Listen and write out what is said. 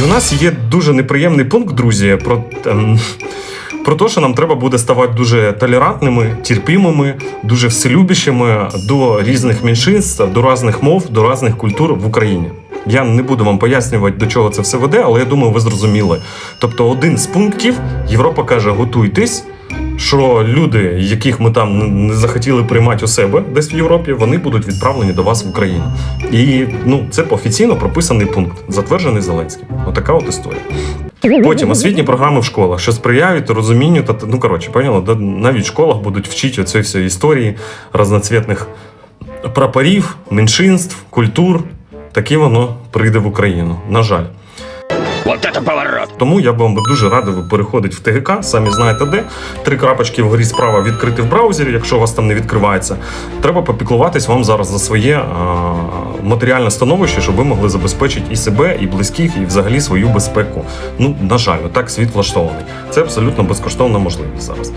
І у нас є дуже неприємний пункт, друзі, про, ем, про те, що нам треба буде ставати дуже толерантними, терпімими, дуже вселюбішими до різних меншинств, до різних мов, до різних культур в Україні. Я не буду вам пояснювати, до чого це все веде, але я думаю, ви зрозуміли. Тобто, один з пунктів Європа каже: готуйтесь. Що люди, яких ми там не захотіли приймати у себе десь в Європі, вони будуть відправлені до вас в Україну. І ну це офіційно прописаний пункт, затверджений Зеленським. Отака от історія. Потім освітні програми в школах, що сприяють розумінню та ну коротше, поняла, навіть в школах будуть вчити оцієї всієї історії разноцвітних прапорів, меншинств, культур. Таке воно прийде в Україну. На жаль. Вот это поворот! Тому я б вам дуже радив переходити в ТГК, самі знаєте де. Три крапочки вгорі справа відкрити в браузері, якщо у вас там не відкривається. Треба попіклуватись вам зараз за своє а, матеріальне становище, щоб ви могли забезпечити і себе, і близьких, і взагалі свою безпеку. Ну, на жаль, так світ влаштований. Це абсолютно безкоштовна можливість зараз.